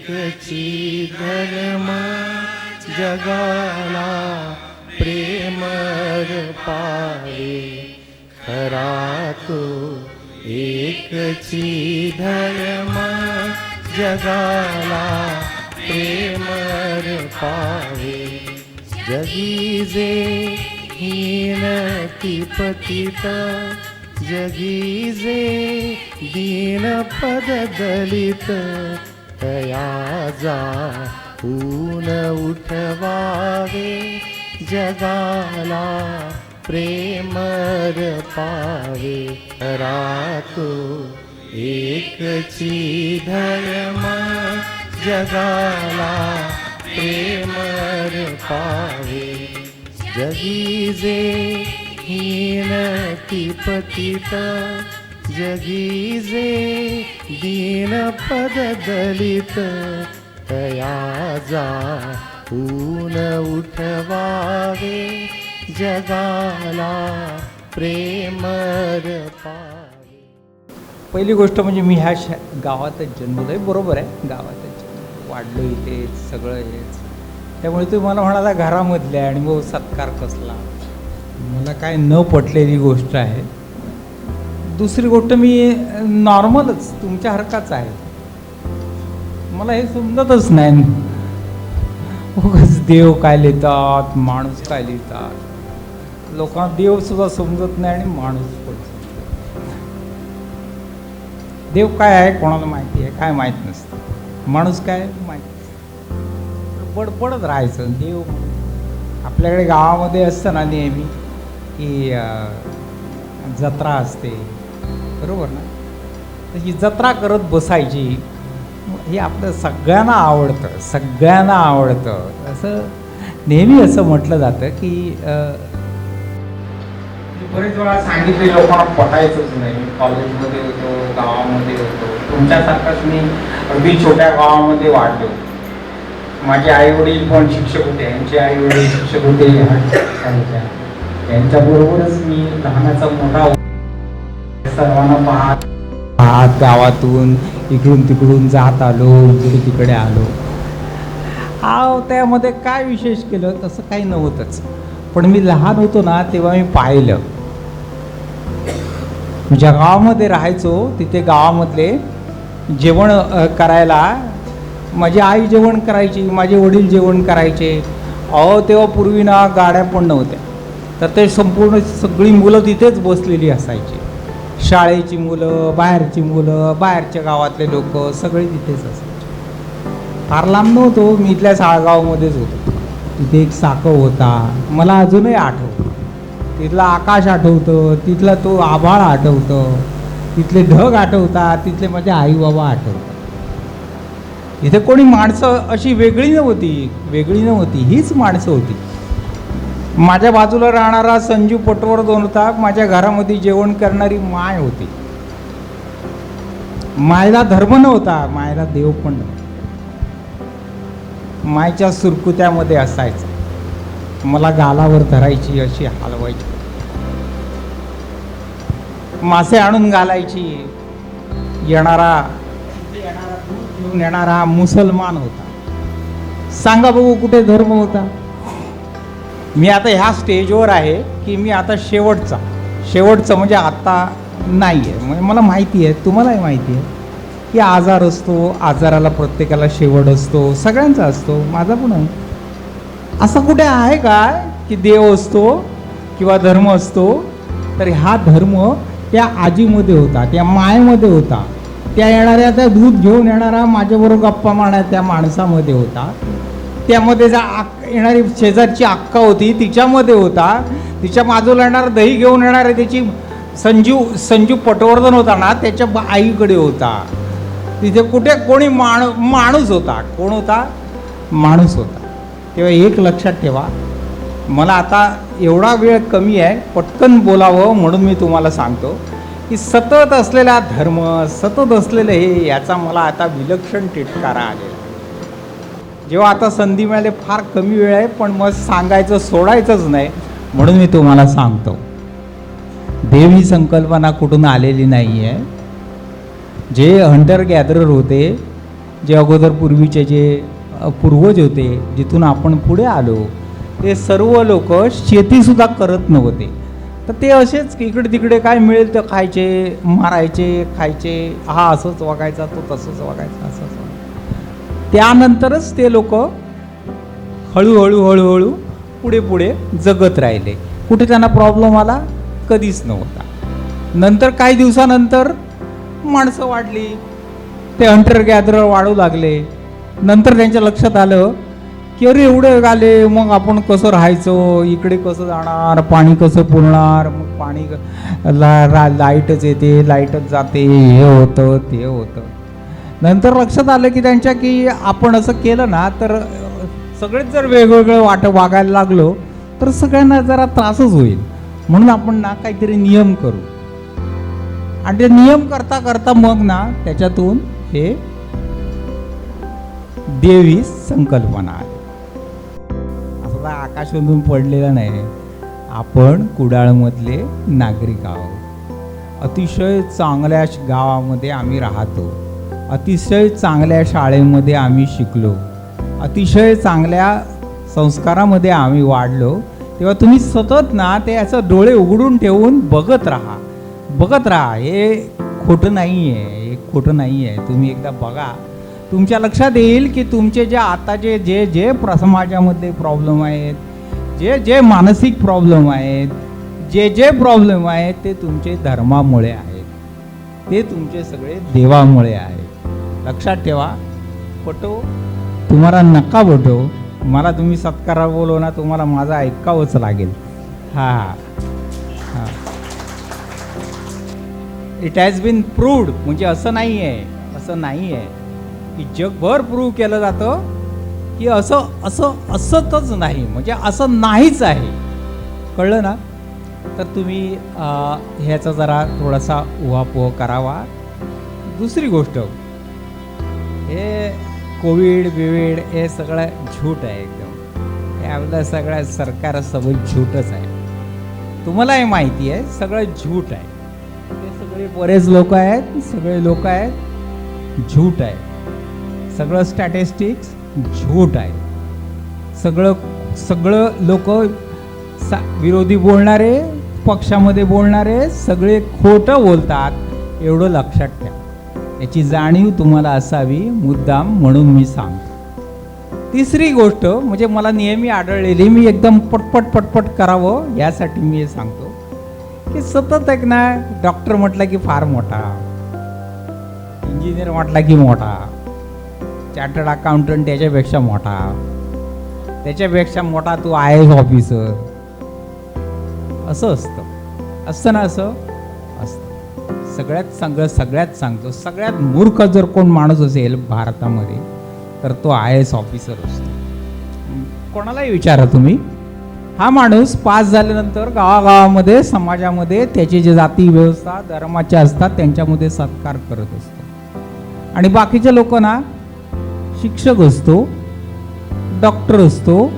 एकची धर्म जगाला प्रेमर पावे. खरा तो एकची धर्म जगाला प्रेमर पावे. जगी जे हीन ती जगी जे दीन पद तया जा ऊन उठवावे जगाला प्रेमर पावे रातो एकची धर्म जगाला प्रेमर पावे जगी जे हीन ती पतित जगी जे दीन पद दलित तया जा ऊन उठवावे जगाला प्रेमर पावे पहिली गोष्ट म्हणजे मी ह्या शा गावातच जन्मलो आहे बरोबर आहे गावातच. वाढलो इथे सगळं हेच. त्यामुळे तुम्ही मला म्हणाला घरामधले आणि मग सत्कार कसला? मला काय न पटलेली गोष्ट आहे. दुसरी गोष्ट मी नॉर्मलच तुमच्या हरकाच आहे. मला हे समजतच नाही. उगाच देव काय लिहितात माणूस काय लिहितात. लोकांना देव सुद्धा समजत नाही आणि माणूस पण समजत देव काय आहे कोणाला माहिती आहे काय माहीत नसतं. माणूस काय आहे, माहीत नसतं. बडबडत राहायचं देव आपल्याकडे गावामध्ये असतं ना नेहमी की जत्रा असते बरोबर ना? तशी जत्रा करत बसायची हे आपलं सगळ्यांना आवडतं सगळ्यांना आवडतं. असं नेहमी असं म्हटलं जातं की अं, बरेच वेळा सांगितले लोकांना पटायचंच नाही. कॉलेजमध्ये होतो गावामध्ये होतो. तुमच्यासारखंच मी अगदी छोट्या गावामध्ये वाढलो. माझे आई वडील पण शिक्षक होते यांचे आई वडील शिक्षक होते ह्या शाळेच्या यांच्याबरोबरच मी लहानाचा मोठा होतो. सर्वांना पाहत पाहत गावातून इकडून तिकडून जात आलो इकडे तिकडे आलो. आव त्यामध्ये काय विशेष केलं? तसं काही नव्हतंच. पण मी लहान होतो ना तेव्हा मी पाहिलं. ज्या गावामध्ये राहायचो तिथे गावामधले जेवण करायला माझी आई जेवण करायची माझे वडील जेवण करायचे. अहो तेव्हा पूर्वी ना गाड्या पण नव्हत्या. तर ते संपूर्ण सगळी मुलं तिथेच बसलेली असायची. शाळेची मुलं बाहेरची मुलं बाहेरच्या गावातले लोक सगळे तिथेच असायचे फार लांब नव्हतो मी इथल्या साळगावमध्येच होतो. तिथे एक साकव होता. मला अजूनही आठवतं. तिथलं आकाश आठवतं तिथला तो आभाळ आठवतं तिथले ढग आठवतात तिथले माझे आई बाबा आठवतात. इथे कोणी माणसं अशी वेगळी नव्हती वेगळी नव्हती हीच माणसं होती. माझ्या बाजूला राहणारा संजू दोन होता माझ्या घरामध्ये जेवण करणारी माय होती. मायला धर्म नव्हता मायला देव पण नव्हता. मायच्या सुरकुत्यामध्ये असायचं. मला गालावर धरायची अशी हलवायची. मासे आणून घालायची. येणारा येणारा घेऊन येणारा मुसलमान होता. सांगा बघू कुठे धर्म होता? मी आता ह्या स्टेजवर आहे की मी आता शेवटचा. शेवटचं म्हणजे आत्ता नाही आहे म्हणजे मला माहिती आहे तुम्हालाही माहिती आहे की आजार असतो आजाराला प्रत्येकाला शेवट असतो सगळ्यांचा असतो माझा पण आहे. असं कुठे आहे काय की देव असतो किंवा धर्म असतो तर हा धर्म त्या आजीमध्ये होता त्या मायेमध्ये होता. त्या येणाऱ्या त्या दूध घेऊन येणारा माझ्याबरोबर गप्पा मारणाऱ्या त्या माणसामध्ये होता. त्यामध्ये जा आक येणारी शेजारची अक्का होती तिच्यामध्ये होता. तिच्या बाजूला येणार दही घेऊन येणारे त्याची संजीव संजीव पटवर्धन होता ना त्याच्या बा- आईकडे होता. तिथे कुठे कोणी माण माणूस होता. कोण होता? माणूस होता. तेव्हा एक लक्षात ठेवा. मला आता एवढा वेळ कमी आहे पटकन बोलावं म्हणून मी तुम्हाला सांगतो की सतत असलेला धर्म सतत असलेलं हे याचा मला आता विलक्षण टिटकारा आलेला जेव्हा आता संधी मिळाली फार कमी वेळ आहे पण मग सांगायचं सोडायचंच नाही. म्हणून मी तुम्हाला सांगतो देव ही संकल्पना कुठून आलेली नाही आहे जे हंटर गॅदरर होते जे अगोदर पूर्वीचे जे पूर्वज होते जिथून आपण पुढे आलो ते सर्व लोक शेतीसुद्धा करत नव्हते. तर ते असेच इकडे तिकडे काय मिळेल तर खायचे मारायचे खायचे हा असंच वागायचा तो तसंच वागायचा असंच वागायचा. त्यानंतरच ते लोक हळूहळू हळूहळू पुढे पुढे जगत राहिले. कुठे त्यांना प्रॉब्लेम आला? कधीच नव्हता. नंतर काही दिवसानंतर माणसं वाढली. ते हंटर गॅदरर वाढू लागले. नंतर त्यांच्या लक्षात आलं की अरे एवढे आले मग आपण कसं राहायचं? इकडे कसं जाणार? पाणी कसं पुरणार? मग पाणी ला रा लाईटच येते लाईटच जाते. हे होतं ते होतं. नंतर लक्षात आलं की त्यांच्या की आपण असं केलं ना तर सगळेच जर वेगवेगळं वाट वागायला लागलो तर सगळ्यांना जरा त्रासच होईल. म्हणून आपण ना काहीतरी नियम करू. आणि ते नियम करता करता मग ना त्याच्यातून हे देवी संकल्पना आहे. असं तर आकाशातून पडलेलं नाही. आपण कुडाळमधले नागरिक आहोत. अतिशय चांगल्या गावामध्ये आम्ही राहतो. अतिशय चांगल्या शाळेमध्ये आम्ही शिकलो. अतिशय चांगल्या संस्कारामध्ये आम्ही वाढलो. तेव्हा तुम्ही सतत ना ते असं डोळे उघडून ठेवून बघत राहा. बघत राहा हे खोटं नाही आहे हे खोटं नाही आहे तुम्ही एकदा बघा. तुमच्या लक्षात येईल की तुमचे जे आताचे जे जे प्र समाजामध्ये प्रॉब्लेम आहेत जे जे मानसिक प्रॉब्लेम आहेत जे जे प्रॉब्लेम आहेत ते तुमचे धर्मामुळे आहेत. ते तुमचे सगळे देवामुळे आहेत. लक्षात ठेवा. पटो तुम्हाला नका पटो मला तुम्ही सत्कारा बोलव ना तुम्हाला माझं ऐकावंच लागेल. हां हां. इट हॅज बीन प्रूव्ड म्हणजे असं नाही आहे असं नाही आहे की जगभर प्रूव्ह केलं जातं की असं असं असतच नाही. म्हणजे असं नाहीच आहे. कळलं ना? तर तुम्ही ह्याचा जरा थोडासा उहापोह करावा. दुसरी गोष्ट. हे कोविड बिविड हे सगळं झूट आहे एकदम. हे आपलं सगळं सरकार सगळं झूटच आहे. तुम्हालाही माहिती आहे सगळं झूट आहे. ते सगळे बरेच लोक आहेत सगळे लोक आहेत झूट आहे. सगळं स्टॅटिस्टिक्स झूट आहे. सगळं सगळं लोक सा विरोधी बोलणारे पक्षामध्ये बोलणारे सगळे खोटं बोलतात एवढं लक्षात ठेवा. याची जाणीव तुम्हाला असावी मुद्दाम म्हणून मी सांगतो. तिसरी गोष्ट म्हणजे मला नेहमी आढळलेली मी एकदम पटपट पटपट करावं यासाठी मी हे सांगतो की सतत एक ना डॉक्टर म्हटलं की फार मोठा इंजिनियर म्हटला की मोठा चार्टर्ड अकाउंटंट त्याच्यापेक्षा मोठा त्याच्यापेक्षा मोठा तू आय एस ऑफिसर असं असतं. असतं ना असं सगळ्यात सांग सगळ्यात सांगतो सगळ्यात मूर्ख जर कोण माणूस असेल भारतामध्ये तर तो आय एस ऑफिसर असतो. कोणालाही विचारा तुम्ही. हा माणूस पास झाल्यानंतर गावागावामध्ये समाजामध्ये त्याची जे जाती व्यवस्था धर्माचे असतात त्यांच्यामध्ये सत्कार करत असतो. आणि बाकीच्या लोक ना शिक्षक असतो डॉक्टर असतो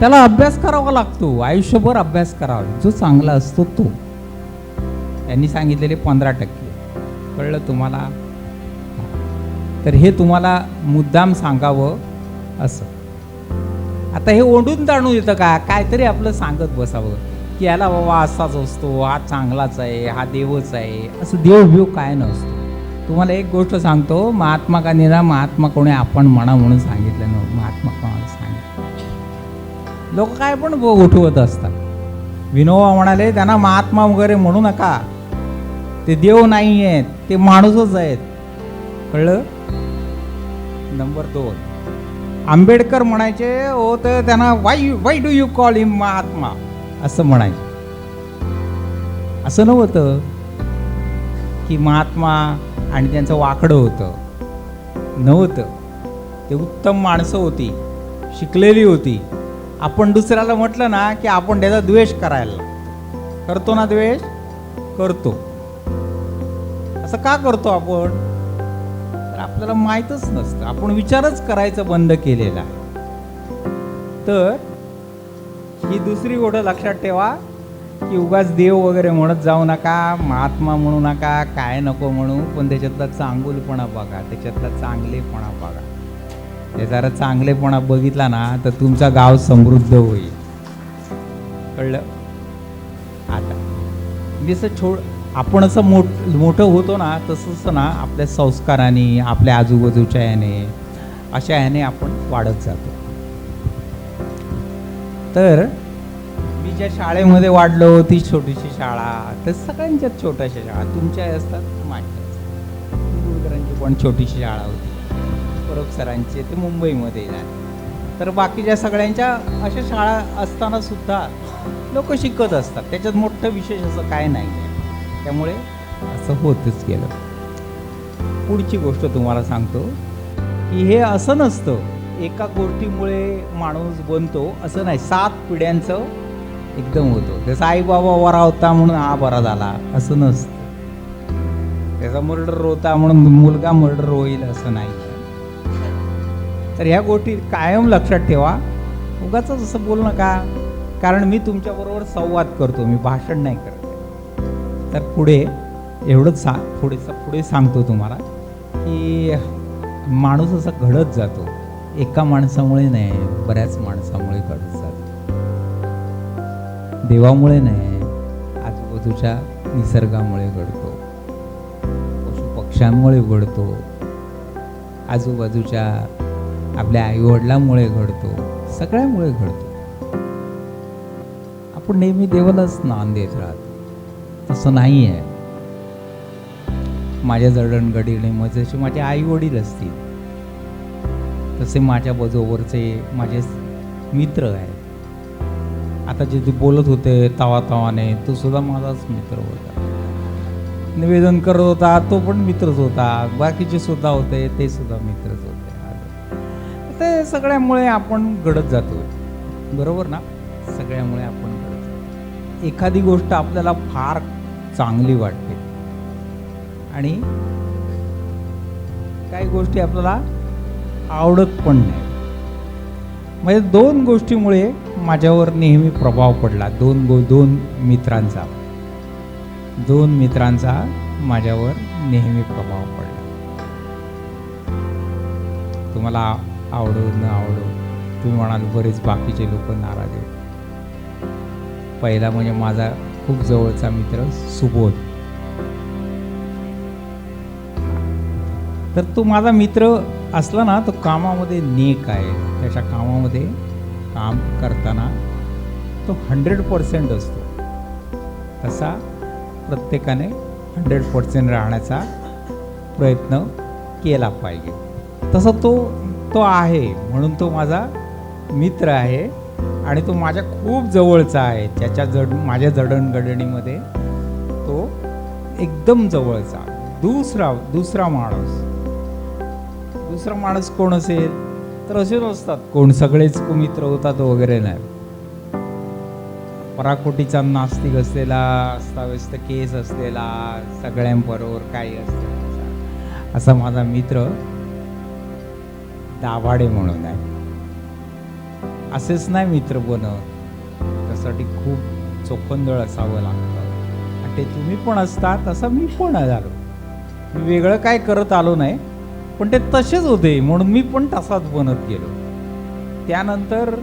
त्याला अभ्यास करावा लागतो. आयुष्यभर अभ्यास करावा जो चांगला असतो तो. त्यांनी सांगितलेले पंधरा टक्के. कळलं तुम्हाला? तर हे तुम्हाला मुद्दाम सांगावं असं. आता हे ओढून ताणून येतं का? काहीतरी आपलं सांगत बसावं. की याला बाबा असाच असतो हा चांगलाच आहे हा देवच आहे. असं देव बिव काय नसतो. तुम्हाला एक गोष्ट सांगतो महात्मा गांधींना महात्मा कोणी आपण म्हणा म्हणून सांगितलं नव्हतं महात्मा कोणाला सांगितलं. लोक काय पण उठवत असतात. विनोबा म्हणाले त्यांना महात्मा वगैरे म्हणू नका. ते देव नाही आहेत ते माणूसच आहेत. कळलं? नंबर दोन. आंबेडकर म्हणायचे हो तर त्यांना why why do you call him Mahatma? असं म्हणायचे. असं नव्हतं की महात्मा आणि त्यांचं वाकडं होतं. नव्हतं. ते उत्तम माणसं होती शिकलेली होती. आपण दुसऱ्याला म्हटलं ना की आपण त्याचा द्वेष करायला. करतो ना द्वेष? करतो. असं का करतो आपण? तर आपल्याला माहीतच नसतं. आपण विचारच करायचं बंद केलेला आहे. तर ही दुसरी गोष्ट लक्षात ठेवा की उगाच देव वगैरे म्हणत जाऊ नका महात्मा म्हणू नका काय नको म्हणू पण त्याच्यातला चांगुलपणा बघा त्याच्यातला चांगलेपणा बघा. ते जरा चांगलेपणा बघितला ना तर तुमचा गाव समृद्ध होईल. कळलं? आता. जसं छोड आपण असं मोठ मोठं होतो ना तसंच ना आपल्या संस्काराने आपल्या आजूबाजूच्या याने अशा ह्याने आपण वाढत जातो. तर मी ज्या शाळेमध्ये वाढलो ती छोटीशी शाळा तर सगळ्यांच्याच छोट्याशा शाळा तुमच्या असतात माझ्या गुरुकरांची पण छोटीशी शाळा होती परब सरांची ते मुंबईमध्ये झाले. तर बाकीच्या सगळ्यांच्या अशा शाळा असताना सुद्धा लोक शिकत असतात त्याच्यात मोठं विशेष असं काय नाही आहे त्यामुळे असं होतच गेलं. पुढची गोष्ट तुम्हाला सांगतो की हे असं नसतं एका गोष्टीमुळे माणूस बनतो असं नाही. सात पिढ्यांचं एकदम होतं. त्याचा आई बाबा बरा होता म्हणून हा बरा झाला असं नसतं. त्याचा मर्डर होता म्हणून मुलगा मर्डर होईल असं नाही. तर ह्या गोष्टी कायम लक्षात ठेवा. उगाच असं बोल नका. कारण मी तुमच्याबरोबर संवाद करतो मी भाषण नाही करत. तर पुढे एवढंच सा पुढे पुढे सांगतो तुम्हाला की माणूस असा घडत जातो. एका माणसामुळे नाही बऱ्याच माणसामुळे घडत जातो. देवामुळे नाही आजूबाजूच्या निसर्गामुळे घडतो. पशु पक्ष्यांमुळे घडतो. आजूबाजूच्या आपल्या आईवडिलांमुळे घडतो. सगळ्यामुळे घडतो. आपण नेहमी देवालाच नांद देत राहतो. तसं नाही आहे माझ्या जडणघडीने मग जसे माझे आई वडील असतील. तसे माझ्या बजोबरचे माझे मित्र आहेत. आता जे ते बोलत होते तवा तवाने तो सुद्धा माझाच मित्र होता. निवेदन करत होता तो पण मित्रच होता. बाकीचे सुद्धा होते ते सुद्धा मित्रच होते. ते सगळ्यामुळे आपण घडत जातो बरोबर ना? सगळ्यामुळे आपण एखादी गोष्ट आपल्याला फार चांगली वाटते. आणि काही गोष्टी आपल्याला आवडत पण नाही. म्हणजे दोन गोष्टीमुळे माझ्यावर नेहमी प्रभाव पडला. दोन गो दोन मित्रांचा. दोन मित्रांचा माझ्यावर नेहमी प्रभाव पडला. तुम्हाला आवडो न आवडो तुम्ही म्हणाल बरेच बाकीचे लोक नाराज आहेत. पहिला म्हणजे माझा खूप जवळचा मित्र सुबोध. तर तो माझा मित्र असला ना तो कामामध्ये नेक आहे. त्याच्या कामामध्ये काम करताना तो हंड्रेड पर्सेंट असतो. तसा प्रत्येकाने हंड्रेड पर्सेंट राहण्याचा प्रयत्न केला पाहिजे. तसा तो तो आहे म्हणून तो माझा मित्र आहे. आणि तो माझ्या खूप जवळचा आहे. त्याच्या जड माझ्या जडणघडणीमध्ये तो एकदम जवळचा दुसरा दुसरा माणूस. दुसरा माणूस कोण असेल? तर असेच असतात. कोण सगळेच मित्र होतात वगैरे नाही. पराकोटीचा नास्तिक असलेला अस्ताव्यस्त केस असलेला सगळ्यांबरोबर काही असलेला असा माझा मित्र दाभाडे म्हणून आहे. असेच नाही मित्र बनवत त्यासाठी खूप चोखंदळ असावं लागतं. आणि ते तुम्ही पण असता तसं मी पण झालो. मी वेगळं काय करत आलो नाही पण ते तसेच होते म्हणून मी पण तसाच बनत गेलो. त्यानंतर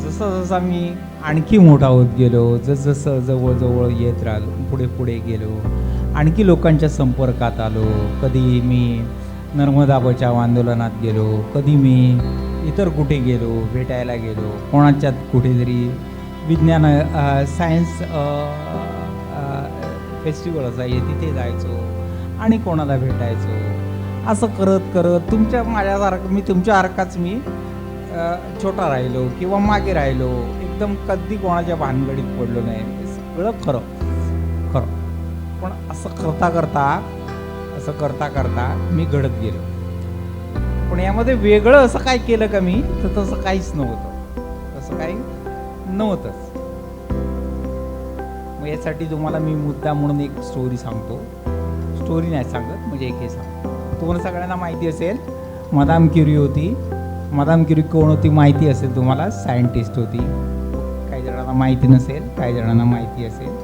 जसं जसा मी आणखी मोठा होत गेलो जसजसं जवळजवळ येत राहिलो पुढे पुढे गेलो आणखी लोकांच्या संपर्कात आलो. कधी मी नर्मदा बचाव आंदोलनात गेलो कधी मी इतर कुठे गेलो भेटायला गेलो कोणाच्यात कुठेतरी विज्ञान सायन्स फेस्टिवल असायचे तिथे जायचो आणि कोणाला भेटायचो. असं करत करत तुमच्या माझ्यासारखं मी तुमच्यासारखाच मी छोटा राहिलो किंवा मागे राहिलो. एकदम कधी कोणाच्या भानगडीत पडलो नाही. हे सगळं खरं खरं. पण असं करता करता असं करता करता मी घडत गेलो. पण यामध्ये वेगळं असं काय केलं का मी तर तसं काहीच नव्हतं. तसं काही नव्हतंच. मग यासाठी तुम्हाला मी मुद्दा म्हणून एक स्टोरी सांगतो. स्टोरी नाही सांगत म्हणजे एक हे सांगतो. तुम्हाला सगळ्यांना माहिती असेल मदाम क्युरी होती. मदाम क्युरी कोण होती माहिती असेल तुम्हाला सायंटिस्ट होती. काही जणांना माहिती नसेल काही जणांना माहिती असेल.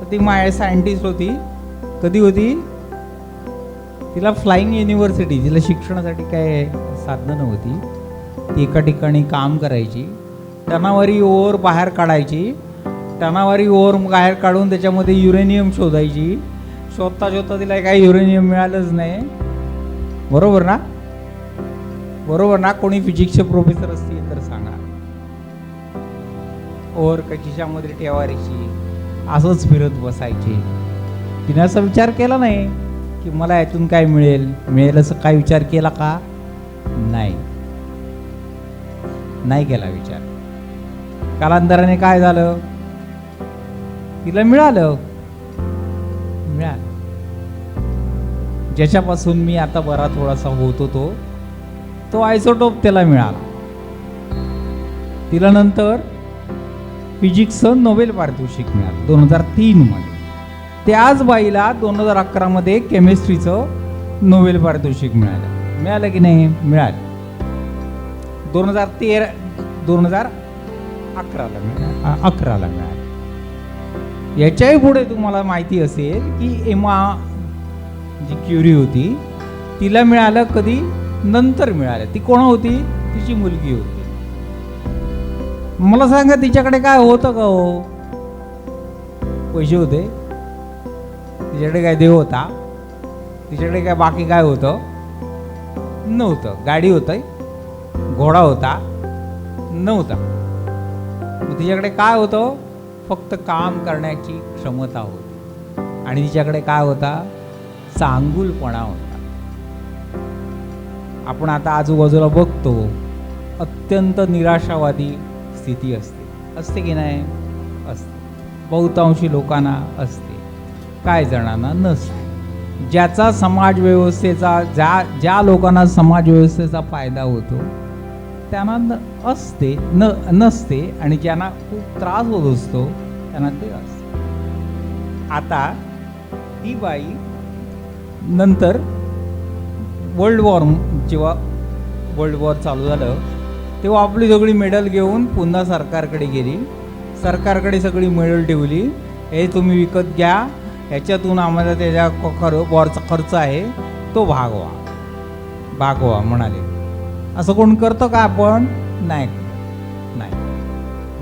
तर ती माय सायंटिस्ट होती. कधी होती? तिला फ्लाईंग युनिव्हर्सिटी तिला शिक्षणासाठी काय साधनं नव्हती. ती एका ठिकाणी काम करायची. टनावारी ओर बाहेर काढायची. टनावारी ओर बाहेर काढून त्याच्यामध्ये युरेनियम शोधायची. शोधता शोधता तिला काही युरेनियम मिळालंच नाही. बरोबर ना? बरोबर ना? कोणी फिजिक्सचे प्रोफेसर असतील तर सांगा. ओर का खिशामध्ये ठेवायची? असंच फिरत बसायची. तिने असा विचार केला नाही. की मला यातून काय मिळेल? मिळेल असं काय विचार केला का? नाही. नाही केला विचार. कालांतराने काय झालं? तिला मिळालं. मिळालं. ज्याच्यापासून मी आता बरा थोडासा होत होतो तो आयसोटोप त्याला मिळाला. तिला नंतर फिजिक्सचं नोबेल पारितोषिक मिळालं दोन हजार तीनमध्ये त्याच बाईला दोन हजार अकरामध्ये केमिस्ट्रीचं नोबेल पारितोषिक मिळालं. मिळालं की नाही? मिळालं. दोन हजार तेरा दोन हजार अकराला मिळालं. अकराला मिळालं. याच्याही पुढे तुम्हाला माहिती असेल की एमा जी क्युरी होती तिला मिळालं कधी? नंतर मिळालं. ती कोण होती? तिची मुलगी होती. मला सांगा तिच्याकडे काय होतं का हो? पैसे होते? तिच्याकडे काय देव होता? तिच्याकडे काय बाकी काय होतं? नव्हतं. गाडी होतं घोडा होता नव्हता. मग तिच्याकडे काय होतं? फक्त काम करण्याची क्षमता होती. आणि तिच्याकडे काय होता? चांगुलपणा होता. आपण आता आजूबाजूला बघतो अत्यंत निराशावादी स्थिती असते. असते की नाही? असते. बहुतांशी लोकांना असते. काय जणांना नसते. ज्याचा समाज व्यवस्थेचा ज्या ज्या लोकांना समाज व्यवस्थेचा फायदा होतो त्यांना न असते न नसते आणि ज्यांना खूप त्रास होत असतो त्यांना ते असते. आता ही बाई नंतर वर्ल्ड वॉर जेव्हा वर्ल्ड वॉर चालू झालं तेव्हा आपली सगळी मेडल घेऊन पुन्हा सरकारकडे गेली. सरकारकडे सगळी मेडल ठेवली. हे तुम्ही विकत घ्या. ह्याच्यातून आम्हाला त्याच्या खर वॉरचा खर्च आहे तो भागवा. भागवा म्हणाले. असं कोण करतं का आपण? नाही नाही.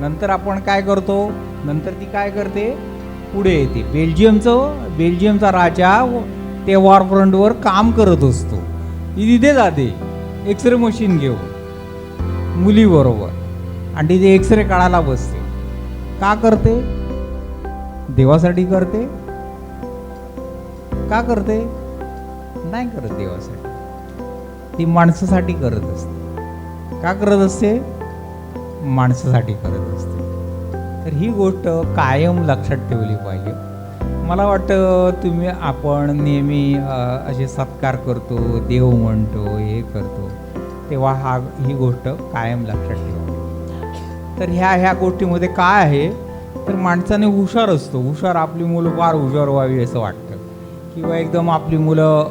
नंतर आपण काय करतो? नंतर ती काय करते? पुढे येते. बेल्जियमचं बेल्जियमचा राजा ते वॉरफ्रंटवर काम करत असतो. ती तिथे जाते. एक्सरे मशीन घेऊन. मुलीबरोबर. आणि तिथे एक्सरे काढायला बसते. का करते? देवासाठी करते. का करते? नाही करत देवासाठी. ती माणसासाठी करत असते. का करत असते? माणसासाठी करत असते. तर ही गोष्ट कायम लक्षात ठेवली पाहिजे. मला वाटतं तुम्ही आपण नेहमी असे सत्कार करतो देव म्हणतो हे करतो. तेव्हा हा ही गोष्ट कायम लक्षात ठेवा तर ह्या ह्या गोष्टीमध्ये काय आहे? तर माणसाने हुशार असतो. हुशार आपली मुलं फार हुशार व्हावी असं वाटतं. किंवा एकदम आपली मुलं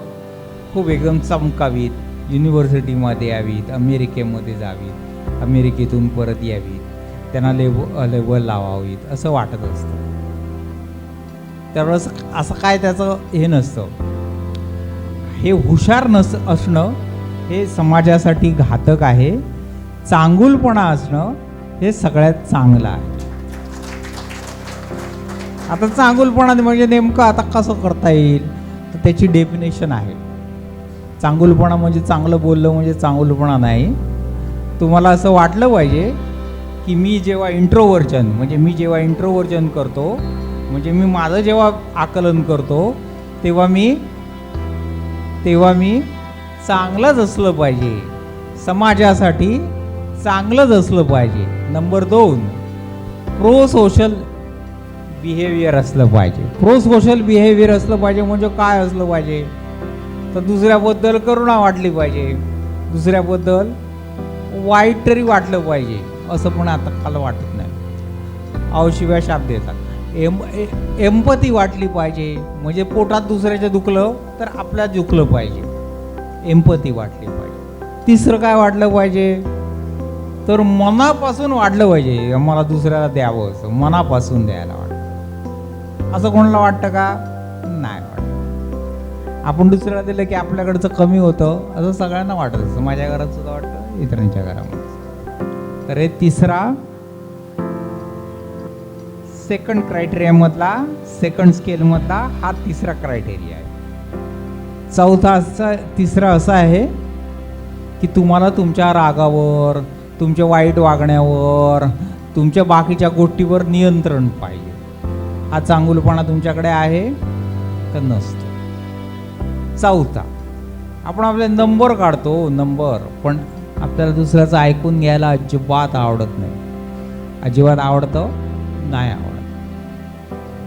खूप एकदम चमकावीत युनिव्हर्सिटीमध्ये यावीत अमेरिकेमध्ये जावीत अमेरिकेतून परत यावीत त्यांना लेव लेवल लावावीत असं वाटत असतं. त्यावेळेस असं काय त्याचं हे नसतं. हे हुशार नस असणं हे समाजासाठी घातक आहे. चांगुलपणा असणं हे सगळ्यात चांगलं आहे. आता चांगुलपणा म्हणजे नेमकं आता कसं करता येईल? त्याची डेफिनेशन आहे. चांगुलपणा म्हणजे चांगलं बोललं म्हणजे चांगुलपणा नाही. तुम्हाला असं वाटलं पाहिजे की मी जेव्हा इंट्रोवर्जन म्हणजे मी जेव्हा इंट्रोवर्जन करतो म्हणजे मी माझं जेव्हा आकलन करतो तेव्हा मी तेव्हा मी चांगलंच असलं पाहिजे. समाजासाठी चांगलंच असलं पाहिजे. नंबर दोन प्रो सोशल बिहेवियर असलं पाहिजे. प्रो सोशल बिहेवियर असलं पाहिजे म्हणजे काय असलं पाहिजे? तर दुसऱ्याबद्दल करुणा वाटली पाहिजे. दुसऱ्याबद्दल वाईट तरी वाटलं पाहिजे. असं पण आता काल वाटत नाही. अहो शिव्या शाप देतात. एम एम्पती वाटली पाहिजे. म्हणजे पोटात दुसऱ्याच्या दुखलं तर आपल्यात दुखलं पाहिजे. एम्पती वाटली पाहिजे. तिसरं काय वाटलं पाहिजे? तर मनापासून वाटलं पाहिजे. मला दुसऱ्याला द्यावं असं. मनापासून द्यायला असं कोणाला वाटतं का? नाही वाटत. आपण दुसऱ्याला दिलं की आपल्याकडचं कमी होतं असं सगळ्यांना वाटत असतं. माझ्या घरात सुद्धा वाटतं इतरांच्या घरामध्ये तर हे तिसरा सेकंड क्रायटेरियामधला सेकंड स्केलमधला हा तिसरा क्रायटेरिया आहे. चौथा असा तिसरा असा आहे की तुम्हाला तुमच्या रागावर तुमच्या वाईट वागण्यावर तुमच्या बाकीच्या गोष्टीवर नियंत्रण पाहिजे. हा चांगुलपणा तुमच्याकडे आहे तर नसतो? चौथा. आपण आपले नंबर काढतो नंबर. पण आपल्याला दुसऱ्याचं ऐकून घ्यायला अजिबात आवडत नाही. अजिबात आवडतं नाही आवडत.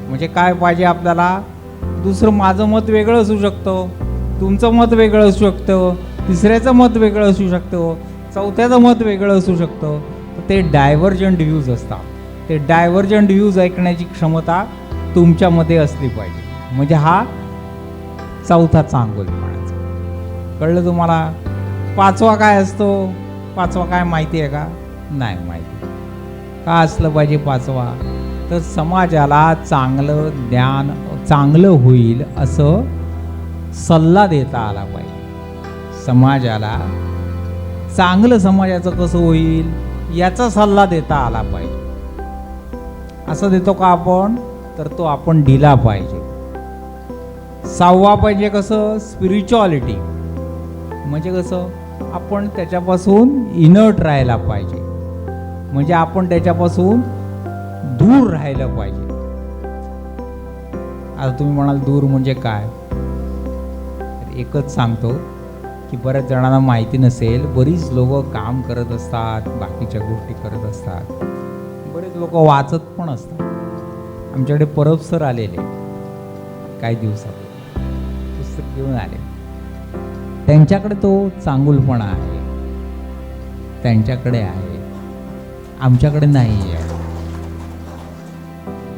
म्हणजे काय पाहिजे आपल्याला? दुसरं माझं मत वेगळं असू शकतं. तुमचं मत वेगळं असू शकतं. तिसऱ्याचं मत वेगळं असू शकतं. चौथ्याचं मत वेगळं असू शकतं. तर ते डायव्हर्जंट व्ह्यूज असतात. ते डायव्हर्जंट व्ह्यूज ऐकण्याची क्षमता तुमच्यामध्ये असली पाहिजे. म्हणजे हा चौथा चांगुलपणाचा कळलं तुम्हाला? पाचवा काय असतो? पाचवा काय माहिती आहे का? नाही माहिती. का असलं पाहिजे पाचवा? तर समाजाला चांगलं ज्ञान चांगलं होईल असं सल्ला देता आला पाहिजे. समाजाला चांगलं समाजाचं कसं होईल याचा सल्ला देता आला पाहिजे. असं देतो का आपण? तर तो आपण दिला पाहिजे. सहावा पाहिजे कसं? स्पिरिच्युअलिटी म्हणजे कसं? आपण त्याच्यापासून इनर्ट राहायला पाहिजे. म्हणजे आपण त्याच्यापासून दूर राहायला पाहिजे. आता तुम्ही म्हणाल दूर म्हणजे काय? एकच सांगतो की बऱ्याच जणांना माहिती नसेल बरीच लोक काम करत असतात बाकीच्या गोष्टी करत असतात. लोक वाचत पण असतात. आमच्याकडे परब सर आलेले काही दिवसात. पुस्तक घेऊन आले. त्यांच्याकडे तो चांगुलपणा आहे. त्यांच्याकडे आहे. आमच्याकडे नाही आहे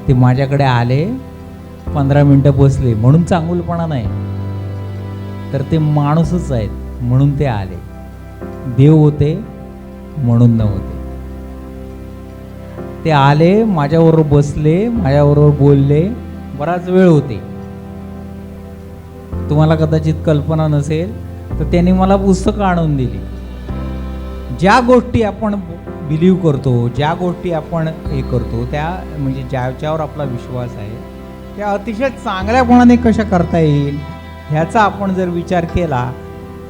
ते माझ्याकडे आले पंधरा मिनटं बसले म्हणून चांगुलपणा नाही. तर ते माणूसच आहेत म्हणून ते आले. देव होते म्हणून नव्हते ते आले माझ्याबरोबर बसले माझ्याबरोबर बोलले. बराच वेळ होते. तुम्हाला कदाचित कल्पना नसेल तर त्यांनी मला पुस्तकं आणून दिली. ज्या गोष्टी आपण बिलीव करतो ज्या गोष्टी आपण हे करतो त्या म्हणजे ज्याच्यावर आपला विश्वास आहे त्या अतिशय चांगल्यापणाने कशा करता येईल ह्याचा आपण जर विचार केला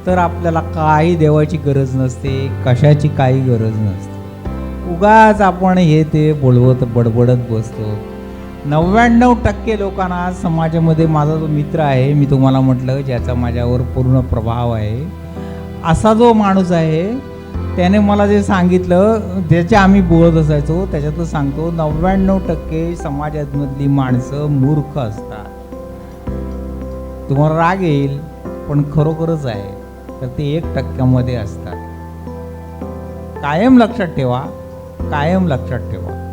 तर आपल्याला काही देवाची गरज नसते कशाची काही गरज नसते. उगाच आपण हे ते बोलवत बडबडत बसतो. नव्याण्णव टक्के लोकांना समाजामध्ये माझा जो मित्र आहे मी तुम्हाला म्हटलं ज्याचा माझ्यावर पूर्ण प्रभाव आहे असा जो माणूस आहे त्याने मला जे सांगितलं ज्याचे आम्ही बोलत असायचो त्याच्यातलं सांगतो नव्याण्णव टक्के समाजामधली माणसं मूर्ख असतात. तुम्हाला राग येईल पण खरोखरच आहे. तर ते एक टक्क्यामध्ये असतात. कायम लक्षात ठेवा कायम लक्षात ठेवा.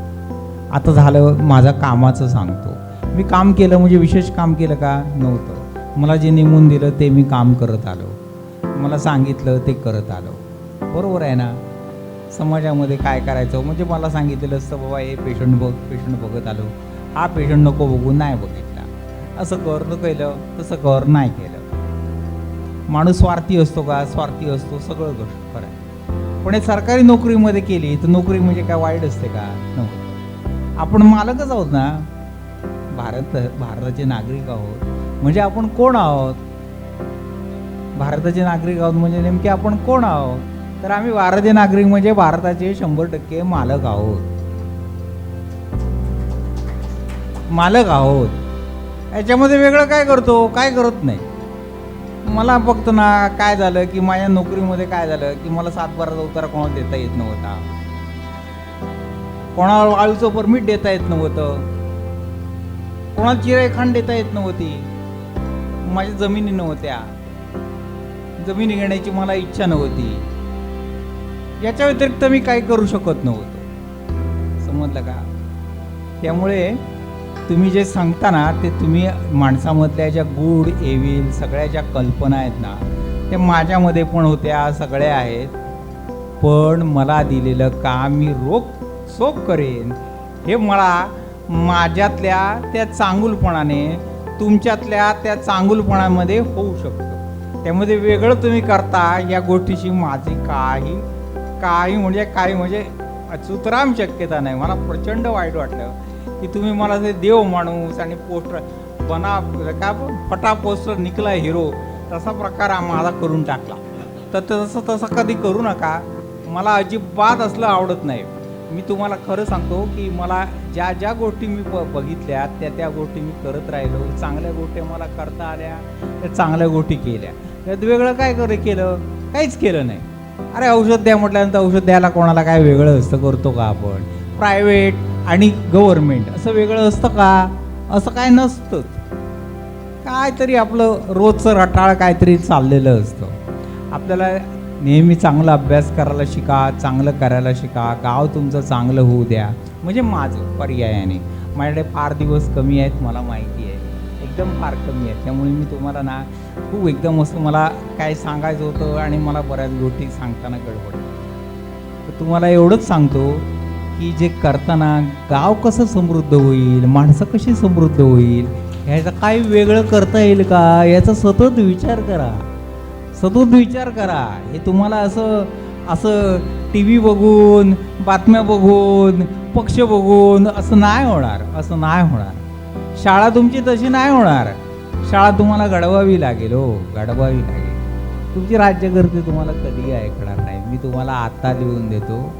आता झालं माझा कामाचं सांगतो. मी काम केलं म्हणजे विशेष काम केलं का? नव्हतं. मला जे नेमून दिलं ते मी काम करत आलो. मला सांगितलं ते करत आलो. बरोबर आहे ना? समाजामध्ये काय करायचं? म्हणजे मला सांगितलेलं असतं बाबा हे पेशंट बघ पेशंट बघत आलो. हा पेशंट नको बघू नाही बघितला. असं कर न केलं तसं कर नाही केलं. माणूस स्वार्थी असतो का? स्वार्थी असतो सगळं गोष्ट. खरं आहे. पण हे सरकारी नोकरीमध्ये केली तर नोकरी म्हणजे काय वाईट असते का? नव्हतं आपण मालकच आहोत ना? भारत भारताचे नागरिक आहोत. म्हणजे आपण कोण आहोत? भारताचे नागरिक आहोत म्हणजे नेमके आपण कोण आहोत? तर आम्ही भारतीय नागरिक म्हणजे भारताचे शंभर टक्के मालक आहोत. मालक आहोत. याच्यामध्ये वेगळं काय करतो? काय करत नाही. मला फक्त ना काय झालं की माझ्या नोकरीमध्ये काय झालं की मला सातबाराचा उतारा कोणाला देता येत नव्हता. कोणाला वाळूचं परमिट देता येत नव्हतं. कोणाला चिरायखांड देता येत नव्हती. माझ्या जमिनी नव्हत्या. जमिनी घेण्याची मला इच्छा नव्हती. याच्या व्यतिरिक्त मी काही करू शकत नव्हतो. समजलं का? त्यामुळे तुम्ही जे सांगता ना ते तुम्ही माणसामधल्या ज्या गुड एविल सगळ्या ज्या कल्पना आहेत ना त्या माझ्यामध्ये पण होत्या सगळ्या आहेत. पण मला दिलेलं काम मी रोख सोप करेन. हे मला माझ्यातल्या त्या चांगुलपणाने तुमच्यातल्या त्या चांगुलपणामध्ये होऊ शकतं. त्यामध्ये वेगळं तुम्ही करता या गोष्टीची माझी काही काही म्हणजे काही म्हणजे सुतराम शक्यता नाही. मला प्रचंड वाईट वाटलं. की तुम्ही मला ते देव माणूस आणि पोस्टर बना का फटा पोस्टर निकला हिरो तसा प्रकार माझा करून टाकला. तर तसं तसं कधी करू नका. मला अजिबात असलं आवडत नाही. मी तुम्हाला खरं सांगतो की मला ज्या ज्या गोष्टी मी ब बघितल्या त्या त्या गोष्टी मी करत राहिलो. चांगल्या गोष्टी मला करता आल्या त्या चांगल्या गोष्टी केल्या. त्यात वेगळं काय कर केलं? काहीच केलं नाही. अरे औषध द्या म्हटल्यानंतर औषध द्यायला कोणाला काय वेगळं असतं? करतो का आपण? प्रायव्हेट आणि गव्हर्नमेंट असं वेगळं असतं का? असं काय नसतंच काहीतरी आपलं रोजचं रटाळ काहीतरी चाललेलं असतं. आपल्याला नेहमी चांगला अभ्यास करायला शिका चांगलं करायला शिका. गाव तुमचं चांगलं होऊ द्या. म्हणजे माझं पर्यायाने. माझ्याकडे फार दिवस कमी आहेत मला माहिती आहे. एकदम फार कमी आहेत. त्यामुळे मी तुम्हाला ना खूप एकदम असं मला काय सांगायचं होतं आणि मला बऱ्याच गोष्टी सांगताना गडबड. तर तुम्हाला एवढंच सांगतो की जे करताना गाव कसं समृद्ध होईल माणसं कशी समृद्ध होईल ह्याचं काय वेगळं करता येईल का? याचा सतत विचार करा. सतत विचार करा. हे तुम्हाला असं असं टी व्ही बघून बातम्या बघून पक्ष बघून असं नाही होणार असं नाही होणार. शाळा तुमची तशी नाही होणार. शाळा तुम्हाला घडवावी लागेल हो घडवावी लागेल. तुमची राज्यकर्ते तुम्हाला कधी ऐकणार नाही. मी तुम्हाला आत्ता लिहून देतो.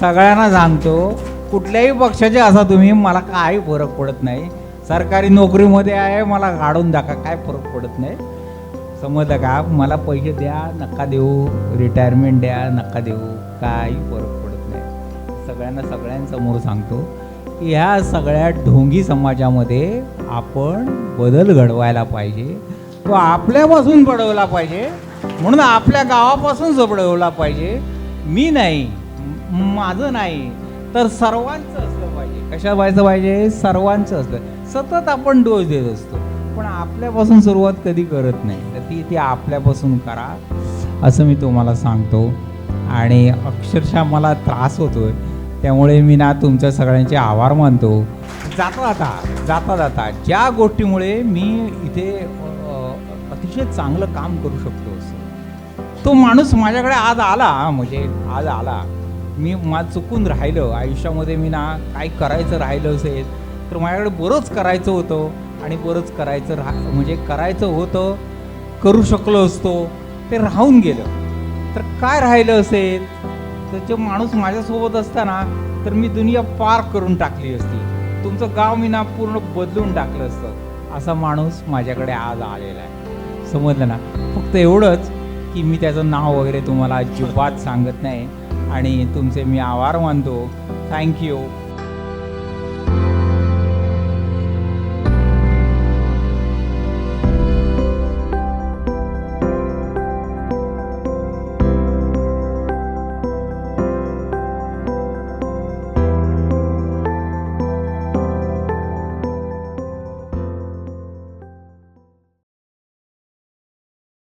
सगळ्यांना सांगतो कुठल्याही पक्षाचे असा तुम्ही मला काही फरक पडत नाही. सरकारी नोकरीमध्ये आहे मला काढून दाखवा काय फरक पडत नाही. समजलं का? मला पैसे द्या नका देऊ. रिटायरमेंट द्या नका देऊ. काही फरक पडत नाही. सगळ्यांना सगळ्यांसमोर सांगतो की ह्या सगळ्या ढोंगी समाजामध्ये आपण बदल घडवायला पाहिजे. तो आपल्यापासून घडवला पाहिजे म्हणून आपल्या गावापासून जबडवला पाहिजे. मी नाही. माझं नाही तर सर्वांचं असलं पाहिजे. कशा व्हायचं पाहिजे? सर्वांचं असलं. सतत आपण डोस देत असतो. पण आपल्यापासून सुरुवात कधी करत नाही. तर ती ती आपल्यापासून करा असं मी तुम्हाला सांगतो. आणि अक्षरशः मला त्रास होतोय. त्यामुळे मी ना तुमच्या सगळ्यांचे आभार मानतो. जाता जाता जाता जाता. ज्या गोष्टीमुळे मी इथे अतिशय चांगलं काम करू शकतो असं. तो माणूस माझ्याकडे आज आला. म्हणजे आज आला. मी मा चुकून राहिलं आयुष्यामध्ये मी ना काय करायचं राहिलं असेल तर माझ्याकडे बरंच करायचं होतं आणि बरंच करायचं राह म्हणजे करायचं होतं करू शकलो असतो ते राहून गेलं. तर काय राहिलं असेल तर जो माणूस माझ्यासोबत असताना तर मी दुनिया पार करून टाकली असती. तुमचं गाव मी ना पूर्ण बदलून टाकलं असतं. असा माणूस माझ्याकडे आज आलेला आहे. समजलं ना? फक्त एवढंच की मी त्याचं नाव वगैरे तुम्हाला अजिबात सांगत नाही. आणि तुमचे मी आभार मानतो. थँक्यू